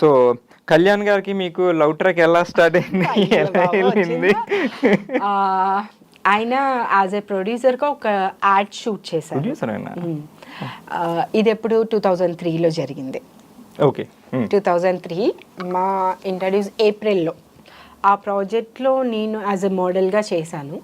So Kalyan గారికి మీకు love track ఎలా స్టార్ట్ అయింది? ఎలా వెళ్ళింది? ఆయన యాజ్ ఎ ప్రొడ్యూసర్గా ఒక యాడ్ షూట్ చేశారు. ఇది ఎప్పుడు? టూ థౌజండ్ త్రీలో జరిగింది. ఓకే. టూ థౌజండ్ త్రీ మా ఇంట్రడ్యూస్ ఏప్రిల్లో. ఆ ప్రాజెక్ట్లో నేను యాజ్ ఎ మోడల్గా చేశాను.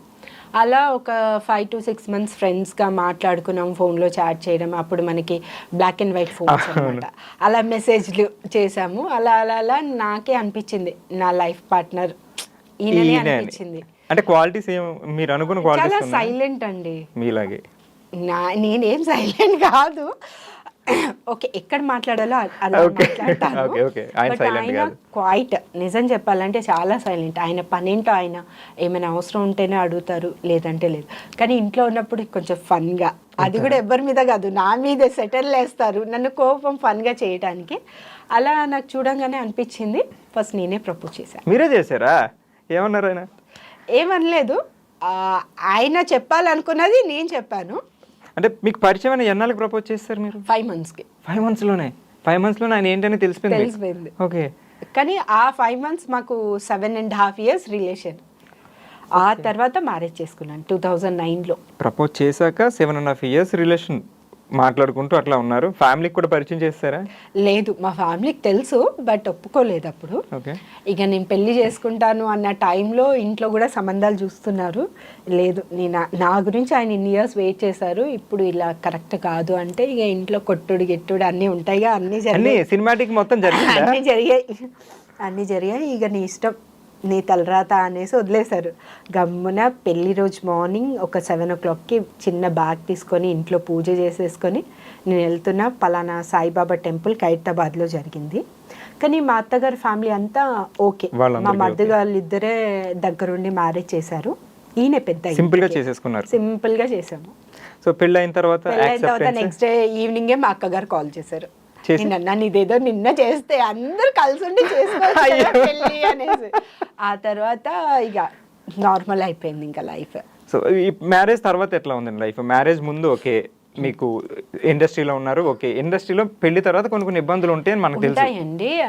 అలా ఒక ఫైవ్ టు సిక్స్ మంత్స్ ఫ్రెండ్స్గా మాట్లాడుకున్నాం ఫోన్లో చాట్ చేయడం అప్పుడు మనకి బ్లాక్ అండ్ వైట్ ఫోన్స్ అనమాట అలా మెసేజ్లు చేసాము అలా అలా అలా నాకే అనిపించింది. నా లైఫ్ పార్ట్నర్ ఈయననే ఈయనే అని. అనిపించింది. అంటే క్వాలిటీస్ ఏం మీరు అనుకున్న చాలా క్వాలిటీస్ సైలెంట్ అండి. మీలాగే. నా నేనేం సైలెంట్ కాదు. ఓకే ఎక్కడ మాట్లాడాలో అలా. ఆయన. క్వైట్ నిజం చెప్పాలంటే చాలా సైలెంట్ ఆయన పనేంటో ఆయన ఏమైనా అవసరం ఉంటేనే అడుగుతారు లేదంటే లేదు. కానీ ఇంట్లో ఉన్నప్పుడు కొంచెం ఫన్గా అది కూడా ఎవరి మీద కాదు నా మీద సెటిల్ వేస్తారు నన్ను కోపం ఫన్గా చేయడానికి అలా నాకు చూడంగానే అనిపించింది ఫస్ట్ నేనే ప్రపోజ్ చేశాను మీరే చేశారా? ఏమన్నారు ఆయన? ఏమనలేదు. ఆయన చెప్పాలనుకున్నది నేను చెప్పాను. అంటే మీకు పరిచయం అయిన ఎన్నాళ్ళకి ప్రపోజ్ చేస్తారు మీరు? ఫైవ్ మంత్స్కి ఫైవ్ మంత్స్లోనే ఫైవ్ మంత్స్లోనే ఆయన ఏంటని తెలిసిపోయింది? తెలిసిపోయింది. ఓకే కానీ ఆ ఫైవ్ మంత్స్ మాకు seven and half years relation ఆ తర్వాత మ్యారేజ్ చేసుకున్నాను టూ థౌజండ్ నైన్లో ప్రపోజ్ చేశాక seven and half years relation మాట్లాడుకుంటూ అట్లా ఉన్నారు. ఫ్యామిలీకి కూడా పరిచయం చేస్తారా? లేదు మా ఫ్యామిలీకి తెలుసు బట్ ఒప్పుకోలేదు అప్పుడు. ఓకే. ఇక నేను పెళ్ళి చేసుకుంటాను అన్న టైంలో ఇంట్లో కూడా సంబంధాలు చూస్తున్నారు. లేదు నేను నా గురించి ఆయన ఇన్ని ఇయర్స్ వెయిట్ చేశారు. ఇప్పుడు ఇలా కరెక్ట్ కాదు అంటే ఇక ఇంట్లో కొట్టుడు గిట్టుడు అన్నీ ఉంటాయిగా అన్నీ అన్ని జరిగాయి. సినిమాటిక్ మొత్తం జరిగిందా? అన్నీ జరిగాయి. అన్నీ జరిగాయి. ఇక నీ ఇష్టం. నీ తలరాత అనేసి వదిలేశారు. గమ్మున పెళ్ళి రోజు మార్నింగ్ ఒక సెవెన్ ఓ క్లాక్కి చిన్న బ్యాగ్ తీసుకొని ఇంట్లో పూజ చేసేసుకొని నేను వెళ్తున్నా పలానా సాయిబాబా టెంపుల్ ఖైరతాబాద్లో జరిగింది. కానీ మా అత్తగారి ఫ్యామిలీ అంతా ఓకే. మా వాళ్ళు ఇద్దరే దగ్గరుండి మ్యారేజ్ చేశారు. ఈయన పెద్ద సింపుల్గా చేసేసుకున్నారు. సింపుల్గా చేసాము సో పెళ్ళి అయిన తర్వాత? నెక్స్ట్ డే ఈవినింగే మా అక్కగారు కాల్ చేశారు? నేను అన్నాను ఇదేదో నిన్న చేస్తే అందరు కలిసి ఉండి చేసుకోవచ్చు అనేసి. ఆ తర్వాత ఇక నార్మల్ అయిపోయింది ఇంకా లైఫ్ సో ఈ మ్యారేజ్ తర్వాత ఎట్లా ఉందండి లైఫ్ మ్యారేజ్ ముందు ఓకే మీకు ఇండస్ట్రీలో ఉన్నారు ఓకే ఇండస్ట్రీలో పెళ్ళి తర్వాత కొన్ని కొన్ని ఇబ్బందులు ఉంటాయని మనకు తెలుసు.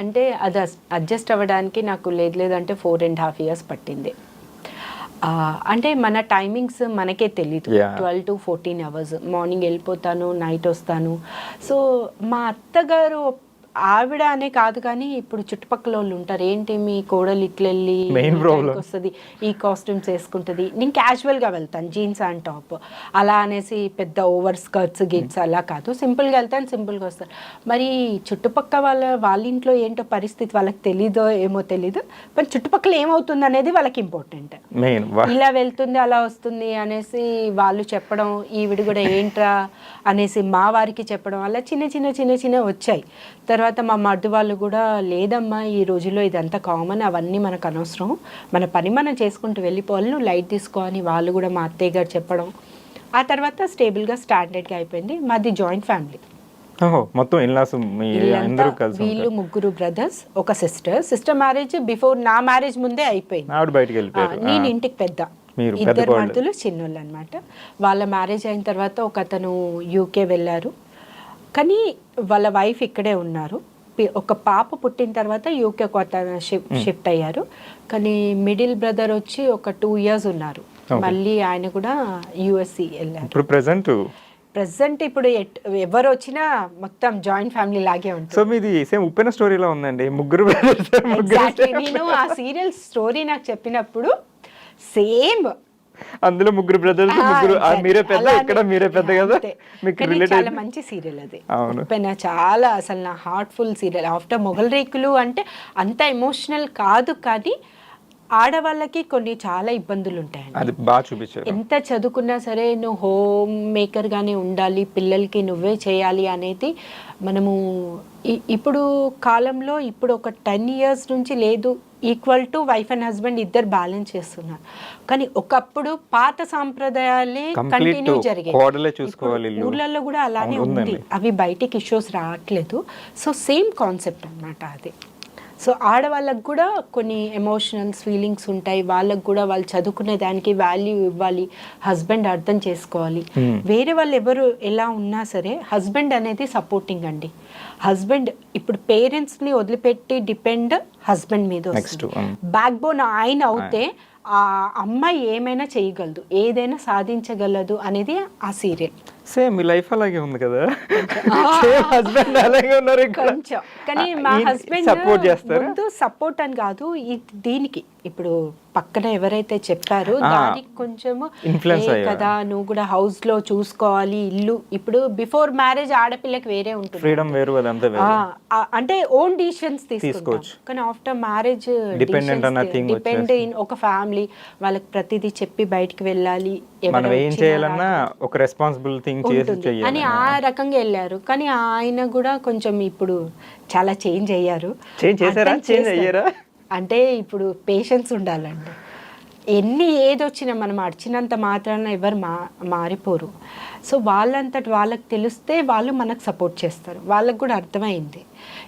అంటే అది అడ్జస్ట్ అవ్వడానికి నాకు లేదు లేదంటే ఫోర్ అండ్ హాఫ్ ఇయర్స్ పట్టింది. అంటే మన టైమింగ్స్ మనకే Yeah. Twelve to fourteen hours morning వెళ్ళిపోతాను నైట్ వస్తాను. సో మా అత్తగారు ఆవిడ అనే కాదు కానీ ఇప్పుడు చుట్టుపక్కల వాళ్ళు ఉంటారు. ఏంటి మీ కోడలు ఇట్లా వెళ్ళి Main ఈ problem. టైంకి వస్తుంది ఈ కాస్ట్యూమ్స్ వేసుకుంటుంది. నేను క్యాజువల్గా వెళ్తాను జీన్స్ అండ్ టాప్ అలా అనేసి పెద్ద ఓవర్ స్కర్ట్స్ గిట్స్ అలా కాదు. సింపుల్గా వెళ్తాను సింపుల్గా వస్తాను. మరి చుట్టుపక్కల వాళ్ళ వాళ్ళ ఇంట్లో ఏంటో పరిస్థితి వాళ్ళకి తెలీదో ఏమో తెలీదు. మరి చుట్టుపక్కల ఏమవుతుంది అనేది వాళ్ళకి ఇంపార్టెంట్ ఇలా వెళ్తుంది అలా వస్తుంది అనేసి వాళ్ళు చెప్పడం ఈవిడ కూడా ఏంట్రా అనేసి మా వారికి చెప్పడం అలా చిన్న చిన్న చిన్న చిన్న వచ్చాయి. తర్వాత మా మర్ది వాళ్ళు కూడా లేదమ్మా ఈ రోజుల్లో ఇదంతా కామన్ అవన్నీ మనకు అనవసరం. మన పని మనం చేసుకుంటూ వెళ్ళిపోవాలి నువ్వు లైట్ తీసుకో అని వాళ్ళు కూడా మా అత్తయ్య గారు చెప్పడం. ఆ తర్వాత స్టేబుల్గా స్టాండర్డ్గా అయిపోయింది. మాది జాయింట్ ఫ్యామిలీ మొత్తం ఇల్లాస్ మీ అందరూ కలిసి వీళ్ళు ముగ్గురు బ్రదర్స్ ఒక సిస్టర్ సిస్టర్ మ్యారేజ్ బిఫోర్ నా మ్యారేజ్ ముందే అయిపోయింది. ఉంటారు. ఆవిడ బయటికి ఆ, వెళ్ళిపోయారు నేను ఇంటికి పెద్ద. ఇద్దరు. మరుదులు చిన్నోళ్ళు అనమాట వాళ్ళ మ్యారేజ్ అయిన తర్వాత ఒక అతను యూకే వెళ్ళారు. కానీ వాళ్ళ వైఫ్ ఇక్కడే ఉన్నారు. ఒక పాప పుట్టిన తర్వాత యూకే కొత్త షిఫ్ట్ అయ్యారు. కానీ మిడిల్ బ్రదర్ వచ్చి ఒక టూ ఇయర్స్ ఉన్నారు. మళ్ళీ ఆయన కూడా యుఎస్సి వెళ్ళారు. ఇప్పుడు ప్రెసెంట్ ప్రజెంట్ ఇప్పుడు ఎవరు వచ్చినా మొత్తం జాయింట్ ఫ్యామిలీ లాగే ఉంటుంది. సో మీది సేమ్ ఉప్పెన స్టోరీలో ఉందండి. ముగ్గురు. నేను ఆ సీరియల్ స్టోరీ నాకు చెప్పినప్పుడు సేమ్ అందులో ముగ్గురు బ్రదర్స్ ముగ్గురు. మీరే పెద్ద. ఇక్కడ మీరే పెద్ద కదా. మీకు రిలేట్ చాలా మంచి సీరియల్ అది అవును. చాలా అసలు నా హార్ట్ఫుల్ సీరియల్ ఆఫ్టర్ మొగల్ రేకులు అంటే అంత ఎమోషనల్ కాదు కానీ ఆడవాళ్ళకి కొన్ని చాలా ఇబ్బందులు ఉంటాయండి అది బాగా చూపించారు. ఎంత చదువుకున్నా సరే నువ్వు హోమ్ మేకర్గానే ఉండాలి పిల్లలకి నువ్వే చేయాలి అనేది మనము ఇప్పుడు కాలంలో ఇప్పుడు ఒక టెన్ ఇయర్స్ నుంచి లేదు equal to wife and husband ఇద్దరు బ్యాలెన్స్ చేస్తున్నారు. కానీ ఒకప్పుడు పాత సాంప్రదాయాలే కంటిన్యూ జరిగాయి. ఊర్లలో కూడా అలానే ఉంది. అవి బయటికి ఇష్యూస్ రావట్లేదు. సో సేమ్ కాన్సెప్ట్ అన్నమాట అది. సో ఆడవాళ్ళకు కూడా కొన్ని ఎమోషనల్స్ ఫీలింగ్స్ ఉంటాయి. వాళ్ళకు కూడా వాళ్ళు చదువుకునే దానికి వాల్యూ ఇవ్వాలి. హస్బెండ్ అర్థం చేసుకోవాలి. Hmm. వేరే వాళ్ళు ఎవరు ఎలా ఉన్నా సరే హస్బెండ్ అనేది సపోర్టింగ్ అండి. హస్బెండ్ ఇప్పుడు పేరెంట్స్ని వదిలిపెట్టి డిపెండ్ హస్బెండ్ మీద బ్యాక్ బోన్ ఆయన అవుతే ఆ అమ్మాయి ఏమైనా చేయగలదు. ఏదైనా సాధించగలదు అనేది ఆ సీరియల్ సేమ్ మీ లైఫ్ అలాగే ఉంది కదా. సేమ్ హస్బెండ్ అలాగే ఉన్నారు కొంచెం. కానీ మా హస్బెండ్ సపోర్ట్ చేస్తారు? ముందు సపోర్ట్ అని కాదు దీనికి. ఇప్పుడు పక్కన ఎవరైతే చెప్పారో. దానికి కొంచెము Influence "ఏ అయ్యారు." కదా నువ్వు కూడా హౌస్లో చూసుకోవాలి ఇల్లు. ఇప్పుడు బిఫోర్ మ్యారేజ్ ఆడపిల్లకి వేరే ఉంటుంది. ఫ్రీడమ్ వేరు అంటే ఓన్ డిసిషన్స్ తీసుకోవచ్చు. కానీ after marriage Dependent on nothing depend in ఒక ఫ్యామిలీ వాళ్ళకి ప్రతిదీ చెప్పి బయటికి వెళ్ళాలి మనం ఏం చేయాలన్నా. ఒక రెస్పాన్సిబుల్ చేసి చెయ్యాలి. అని ఆ రకంగా వెళ్ళారు. కానీ ఆయన కూడా కొంచెం ఇప్పుడు చాలా చేంజ్ అయ్యారు. చేశారా? అంటే ఇప్పుడు పేషెన్స్ ఉండాలండి. ఎన్ని ఏది వచ్చినా మనం అడిచినంత మాత్రాన ఎవరు మా మారిపోరు. సో వాళ్ళంతటి వాళ్ళకి తెలిస్తే వాళ్ళు మనకు సపోర్ట్ చేస్తారు. వాళ్ళకి కూడా అర్థమైంది.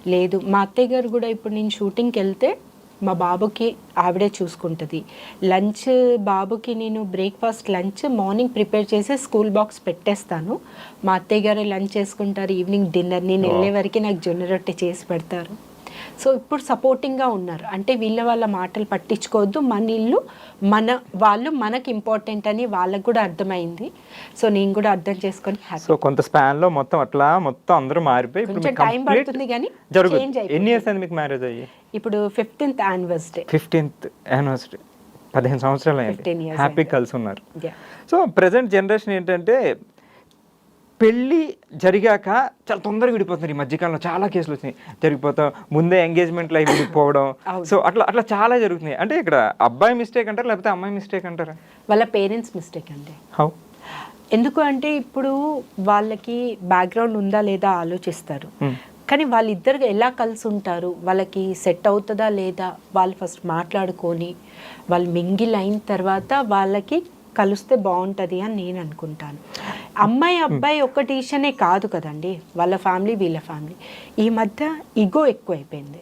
లేదు మా అత్తయ్య గారు కూడా ఇప్పుడు నేను షూటింగ్కి వెళ్తే మా బాబుకి ఆవిడే చూసుకుంటుంది. లంచ్ బాబుకి నేను బ్రేక్ఫాస్ట్ లంచ్ మార్నింగ్ ప్రిపేర్ చేసి స్కూల్ బాక్స్ పెట్టేస్తాను. మా అత్తయ్య గారు లంచ్ చేసుకుంటారు ఈవినింగ్ డిన్నర్. నేను వెళ్ళే వరకు నాకు జొన్న రొట్టె చేసి పెడతారు. సో ఇప్పుడు సపోర్టింగ్గా ఉన్నారు. అంటే వీళ్ళ వాళ్ళ మాటలు పట్టించుకోవద్దు. మన ఇల్లు మన వాళ్ళు మనకి ఇంపార్టెంట్ అని వాళ్ళకు కూడా అర్థమైంది. సో నేను కూడా అర్థం చేసుకొని సో కొంత స్పాన్లో మొత్తం అట్లా మొత్తం అందరూ మారిపోయి ఇప్పుడు కొంచెం complete పడుతుంది కానీ. ఎన్ని ఇయర్స్ అయింది మీకు మ్యారేజ్ అయ్యి? ఇప్పుడు ఫిఫ్టీన్త్ యానివర్సరీ ఫిఫ్టీన్త్ యానివర్సరీ పదిహేను సంవత్సరాలు 15 అయింది years హ్యాపీ. కలిసి ఉన్నారు. సో ప్రజెంట్ జనరేషన్ ఏంటంటే పెళ్ళి జరిగాక చాలా తొందరగా విడిపోతున్నారు ఈ మధ్యకాలంలో. చాలా కేసులు వచ్చినాయి. జరిగిపోతాం ముందే ఎంగేజ్మెంట్ లైఫ్ విడిపోవడం. సో అట్లా అట్లా చాలా జరుగుతున్నాయి. అంటే ఇక్కడ అబ్బాయి మిస్టేక్ అంటారా లేకపోతే అమ్మాయి మిస్టేక్ అంటారా? వాళ్ళ పేరెంట్స్ మిస్టేక్ అండి. హౌ ఎందుకు అంటే ఇప్పుడు వాళ్ళకి బ్యాక్గ్రౌండ్ ఉందా లేదా ఆలోచిస్తారు. కానీ వాళ్ళిద్దరు ఎలా కలిసి ఉంటారు వాళ్ళకి సెట్ అవుతుందా లేదా వాళ్ళు ఫస్ట్ మాట్లాడుకొని వాళ్ళు మింగిల్ అయిన తర్వాత వాళ్ళకి కలిస్తే బాగుంటుంది అని నేను అనుకుంటాను. అమ్మాయి అబ్బాయి ఒక టీషనే కాదు కదండి. వాళ్ళ ఫ్యామిలీ వీళ్ళ ఫ్యామిలీ. ఈ మధ్య ఈగో ఎక్కువైపోయింది.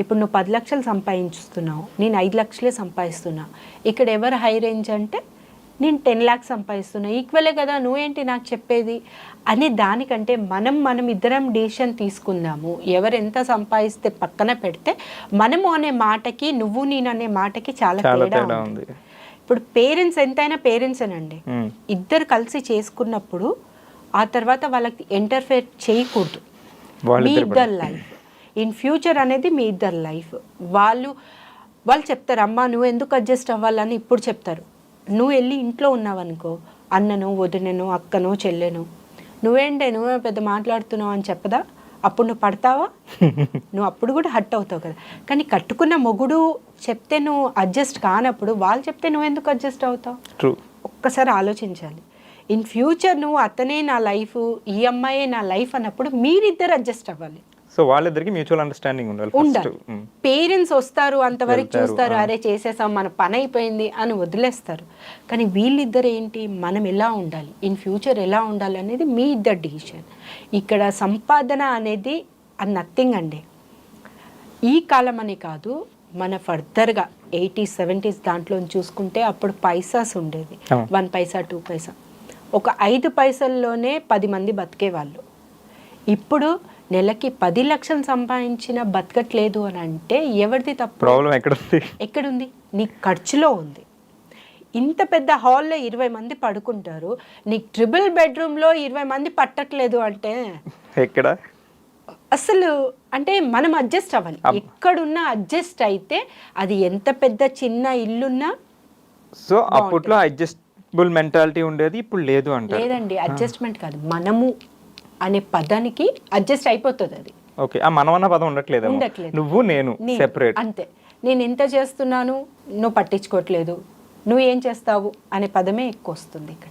ఇప్పుడు నువ్వు పది లక్షలు సంపాదించుతున్నావు నేను ఐదు లక్షలే సంపాదిస్తున్నా. ఇక్కడ ఎవరు హై రేంజ్ అంటే నేను టెన్ ల్యాక్స్ సంపాదిస్తున్నా. ఈక్వలే కదా నువ్వేంటి నాకు చెప్పేది? అనే దానికంటే మనం మనం ఇద్దరం డెసిషన్ తీసుకుందాము. ఎవరు ఎంత సంపాదిస్తే పక్కన పెడితే మనము అనే మాటకి నువ్వు నేను అనే మాటకి చాలా తేడా ఉంది. ఇప్పుడు పేరెంట్స్ ఎంతైనా పేరెంట్స్ అనండి. ఇద్దరు కలిసి చేసుకున్నప్పుడు ఆ తర్వాత వాళ్ళకి ఎంటర్ఫేర్ చేయకూడదు. మీ ఇద్దరు లైఫ్ ఇన్ ఫ్యూచర్ అనేది మీ ఇద్దరు లైఫ్ వాళ్ళు వాళ్ళు చెప్తారు అమ్మా నువ్వు ఎందుకు అడ్జస్ట్ అవ్వాలని ఇప్పుడు చెప్తారు. నువ్వు వెళ్ళి ఇంట్లో ఉన్నావనుకో అన్నను వదినను అక్కను చెల్లెను నువ్వేంటే నువ్వే పెద్ద మాట్లాడుతున్నావు అని చెప్పదా? అప్పుడు నువ్వు పడతావా? నువ్వు అప్పుడు కూడా హట్ అవుతావు కదా. కానీ కట్టుకున్న మొగుడు చెప్తే నువ్వు అడ్జస్ట్ కానప్పుడు వాళ్ళు చెప్తే నువ్వు ఎందుకు అడ్జస్ట్ అవుతావు? ట్రూ ఒక్కసారి ఆలోచించాలి. ఇన్ ఫ్యూచర్ నువ్వు అతనే నా లైఫ్ ఈ అమ్మాయే నా లైఫ్ అన్నప్పుడు మీరిద్దరు అడ్జస్ట్ అవ్వాలి. సో వాళ్ళిద్దరికి మ్యూచువల్ అండర్స్టాండింగ్ ఉండాలి ఉండాలి. పేరెంట్స్ వస్తారు అంతవరకు చూస్తారు. అరే చేసేసాం మన పని అయిపోయింది అని వదిలేస్తారు. కానీ వీళ్ళిద్దరు ఏంటి? మనం ఎలా ఉండాలి? ఇన్ ఫ్యూచర్ ఎలా ఉండాలి అనేది మీ ఇద్దరు డిసిషన్ ఇక్కడ సంపాదన అనేది అది నథింగ్ అండి. ఈ కాలం అని కాదు మన ఫర్దర్గా ఎయిటీస్ సెవెంటీస్ దాంట్లో చూసుకుంటే అప్పుడు పైసాస్ ఉండేది. One paisa two paisa. ఒక ఐదు పైసల్లోనే పది మంది బతికేవాళ్ళు. ఇప్పుడు నెలకి పది లక్షలు సంపాదించిన బతకట్లేదు అని అంటే ఎవరిది తప్పు? ప్రాబ్లం ఎక్కడ ఉంది ఎక్కడుంది? నీ ఖర్చులో ఉంది. ఇంత పెద్ద హాల్లో ఇరవై మంది పడుకుంటారు. నీకు ట్రిపుల్ బెడ్రూమ్లో ఇరవై మంది పట్టట్లేదు అంటే ఎక్కడ? అసలు అంటే మనం అడ్జస్ట్ అవ్వాలి. ఎక్కడున్నా అడ్జస్ట్ అయితే అది ఎంత పెద్ద చిన్న ఇల్లున్నా సో అప్పట్లో అడ్జస్టబుల్ మెంటాలిటీ ఉండేది ఇప్పుడు లేదు అంటారు. లేదండి అడ్జస్ట్మెంట్ కాదు. మనము అనే పదానికి అడ్జస్ట్ అయిపోతుంది అది. ఓకే ఆ మనమన్న పదం ఉండట్లేదు ఉండట్లేదు. నువ్వు నేను నేను సెపరేట్ అంతే. నేను ఎంత చేస్తున్నాను నువ్వు పట్టించుకోవట్లేదు. నువ్వు ఏం చేస్తావు అనే పదమే ఎక్కువ వస్తుంది ఇక్కడ.